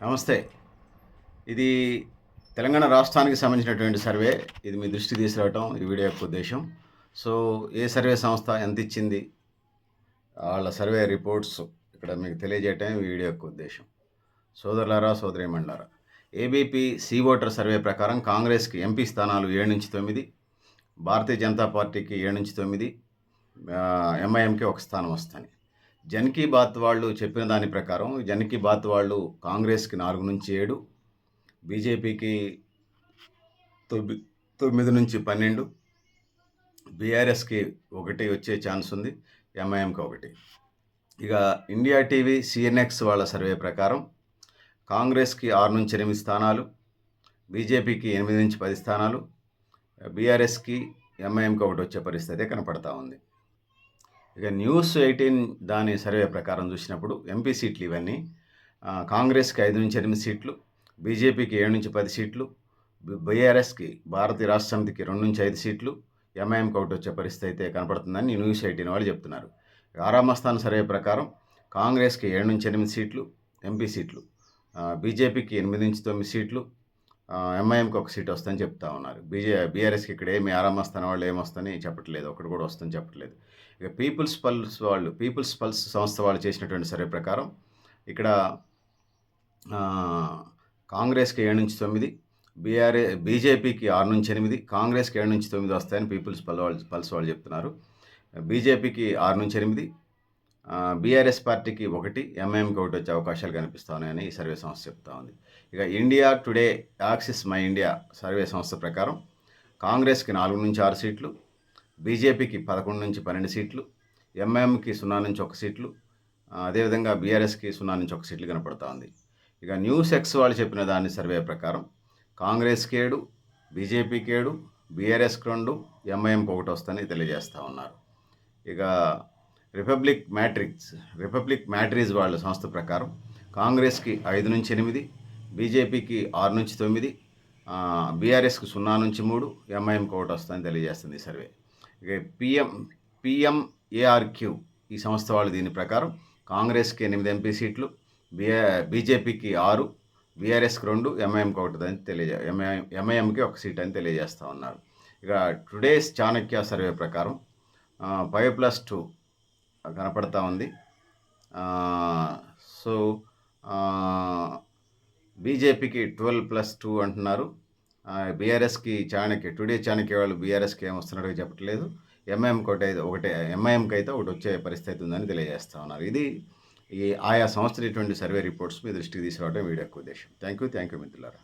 నమస్తే. ఇది తెలంగాణ రాష్ట్రానికి సంబంధించినటువంటి సర్వే. ఇది మీ దృష్టి తీసుకురావటం ఈ వీడియో యొక్క ఉద్దేశం. సో ఏ సర్వే సంస్థ ఎంత ఇచ్చింది? వాళ్ళ సర్వే రిపోర్ట్స్ ఇక్కడ మీకు తెలియజేయటం ఈ వీడియో యొక్క ఉద్దేశం. సోదరులారా సోదరిమండలారా ఏబీపీ సీ ఓటర్ సర్వే ప్రకారం కాంగ్రెస్కి ఎంపీ స్థానాలు ఏడు నుంచి తొమ్మిది భారతీయ జనతా పార్టీకి ఏడు నుంచి తొమ్మిది ఎంఐఎంకి ఒక స్థానం వస్తాయి జన్ కీ బాత్ వాళ్ళు చెప్పిన దాని ప్రకారం జన్ కీ బాత్ వాళ్ళు కాంగ్రెస్కి నాలుగు నుంచి ఏడు బీజేపీకి తొమ్మి తొమ్మిది నుంచి పన్నెండు బీఆర్ఎస్కి ఒకటి వచ్చే ఛాన్స్ ఉంది ఎంఐఎంకి ఒకటి. ఇక ఇండియా టీవీ సిఎన్ఎక్స్ వాళ్ళ సర్వే ప్రకారం కాంగ్రెస్కి ఆరు నుంచి ఎనిమిది స్థానాలు బీజేపీకి ఎనిమిది నుంచి పది స్థానాలు బీఆర్ఎస్కి ఎంఐఎంకి ఒకటి వచ్చే పరిస్థితి కనపడతా ఉంది. ఇక న్యూస్ ఎయిటీన్ దాని సర్వే ప్రకారం చూసినప్పుడు ఎంపీ సీట్లు ఇవన్నీ. కాంగ్రెస్కి ఐదు నుంచి ఎనిమిది సీట్లు బీజేపీకి ఏడు నుంచి పది సీట్లు బీఆర్ఎస్కి భారతీయ రాష్ట్ర సమితికి రెండు నుంచి ఐదు సీట్లు ఎంఐఎంకి ఒకటి వచ్చే పరిస్థితి అయితే కనపడుతుందని న్యూస్ ఎయిటీన్ వాళ్ళు చెప్తున్నారు. ఆరామస్థాన సర్వే ప్రకారం కాంగ్రెస్కి ఏడు నుంచి ఎనిమిది సీట్లు ఎంపీ సీట్లు బీజేపీకి ఎనిమిది నుంచి తొమ్మిది సీట్లు ఎంఐఎంకి ఒక సీట్ వస్తుందని చెప్తా ఉన్నారు. బీజే బీఆర్ఎస్కి ఇక్కడ ఏమి ఆరామ స్థానం వాళ్ళు ఏమొస్తని చెప్పట్లేదు. ఒకటి కూడా వస్తుందని చెప్పట్లేదు. ఇక పీపుల్స్ పల్స్ వాళ్ళు పీపుల్స్ పల్స్ సంస్థ వాళ్ళు చేసినటువంటి సర్వే ప్రకారం ఇక్కడ కాంగ్రెస్కి ఏడు నుంచి తొమ్మిది బీఆర్ఏ బీజేపీకి ఆరు నుంచి ఎనిమిది కాంగ్రెస్కి ఏడు నుంచి తొమ్మిది వస్తాయని పీపుల్స్ పల్ వాళ్ళు పల్స్ వాళ్ళు చెప్తున్నారు. బీజేపీకి ఆరు నుంచి ఎనిమిది బీఆర్ఎస్ పార్టీకి ఒకటి ఎంఐఎంకి ఒకటి వచ్చే అవకాశాలు కనిపిస్తున్నాయని ఈ సర్వే సంస్థ చెప్తా ఉంది. ఇక India today axis my India survey సంస్థ ప్రకారం కాంగ్రెస్కి నాలుగు నుంచి ఆరు సీట్లు బీజేపీకి పదకొండు నుంచి పన్నెండు సీట్లు ఎంఐఎంకి సున్నా నుంచి ఒక సీట్లు అదేవిధంగా బీఆర్ఎస్కి సున్నా నుంచి ఒక సీట్లు కనపడతా ఉంది. ఇక న్యూస్ ఎక్స్ వాళ్ళు చెప్పిన దాని సర్వే ప్రకారం కాంగ్రెస్కి ఏడు బీజేపీకి ఏడు బీఆర్ఎస్కి రెండు ఎంఐఎంకి ఒకటి వస్తుందని తెలియజేస్తూ ఉన్నారు. ఇక రిపబ్లిక్ మ్యాట్రిక్స్ రిపబ్లిక్ మ్యాట్రిక్స్ వాళ్ళ సంస్థ ప్రకారం కాంగ్రెస్కి ఐదు నుంచి ఎనిమిది బీజేపీకి ఆరు నుంచి తొమ్మిది బీఆర్ఎస్కి సున్నా నుంచి మూడు ఎంఐఎంకి ఒకటి వస్తుందని తెలియజేస్తుంది ఈ సర్వే. ఇక పిఎం పిఎంఏఆర్క్యూ ఈ సంస్థ వాళ్ళు దీని ప్రకారం కాంగ్రెస్కి ఎనిమిది ఎంపీ సీట్లు బిఆ బీజేపీకి ఆరు బీఆర్ఎస్కి రెండు ఎంఐఎంకి ఒకటి అని తెలియజే ఎంఐ ఎంఐఎంకి ఒక సీట్ అని తెలియజేస్తూ ఉన్నారు. ఇక టుడేస్ చాణక్య సర్వే ప్రకారం ఫైవ్ ప్లస్ టూ కనపడతా ఉంది. సో బీజేపీకి ట్వెల్వ్ ప్లస్ టూ అంటున్నారు. బీఆర్ఎస్కి చాణక్య టుడే చాణక్య వాళ్ళు బీఆర్ఎస్కి ఏమొస్తున్నట్టు చెప్పట్లేదు. ఎంఐఎంకి ఒకటి ఒకటే ఎంఐఎంకి అయితే ఒకటి వచ్చే పరిస్థితి ఉందని తెలియజేస్తా ఉన్నారు. ఇది ఈ ఆయా సంస్థలు ఇటువంటి సర్వే రిపోర్ట్స్ మీ దృష్టికి తీసుకురావడం వీడియో ఉద్దేశం. థ్యాంక్ యూ థ్యాంక్ యూ మిత్రులారా.